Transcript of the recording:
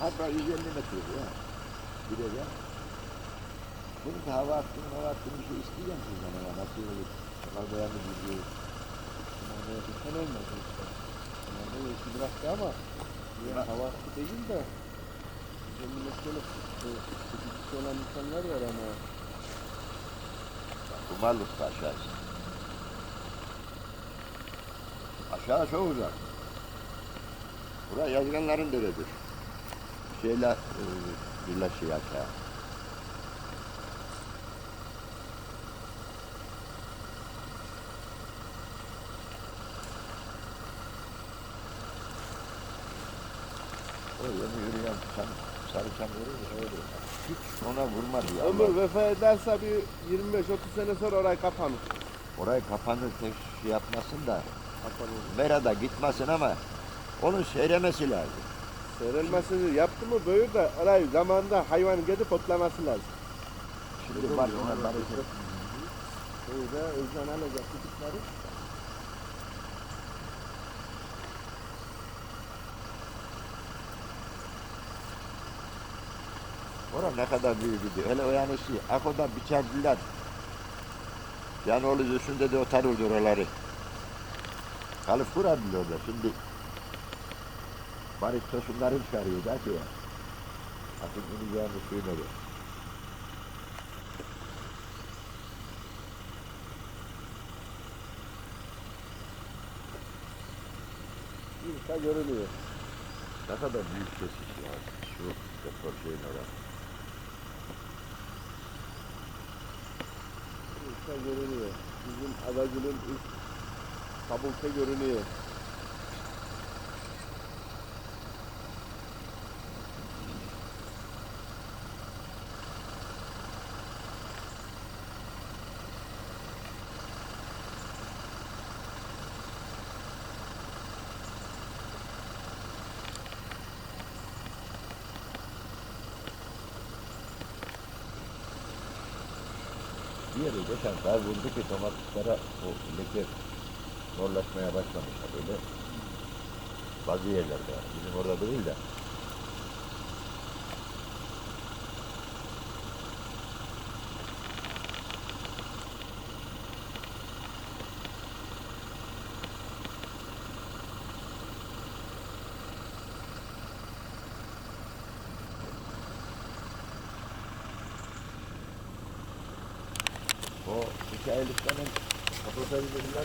Hatta 150 metre ya. Bir eve. Bunun da hava attığını hava attığını bir şey isteyeceğim sizden ama nasıl olur? Kavgaya mı gidiyor? Bunlarda yakınsan olmadı işte. Bunlarda yeşil bıraktı ama Ya. ya, hava attı değil de bize millet böyle e, sıkıntısı olan insanlar var ama Bu Mallık'ta aşağısı. Aşağı çok uzak. Burası yazganların deredir. Şeyle e, birleşiyor aşağı. Öyle mi yürüyen sen sarıçam musun? Öyle. Hiç ona vurmadı ya. ömür vefa ederse bir 25-30 sene sonra orayı kapanır. Orayı kapanır tek şey yapmasın da Kapanır. Mera'da gitmesin ama onun seyremesi lazım. Seyrelmesini yaptı mı böyle de orayı zamanında hayvanın gidip otlaması lazım. Şimdi var ona barışır. Böyle özden alacak çocukları. Orada ne kadar büyük idi. Hele o yani şey, Ako'da biçerdiler. Yani oğlu üstünde de otarırdı oraları. Kalıp orada şimdi. Barış tosunları çıkarıyor da ki. Artık bunu suyuna gel. İnsan görünüyor. Ne kadar büyük kesis ya. Şu doktor şeyin orası. İnsan görünüyor. Bizim adacılığın üst kabulte görünüyor. Diğeri geçen daha vurdu ki domateslara o leke morlaşmaya başlamışlar böyle. Bazı yerlerde yani. Bizim orada değil de. O iki aylıkların kapatabilirler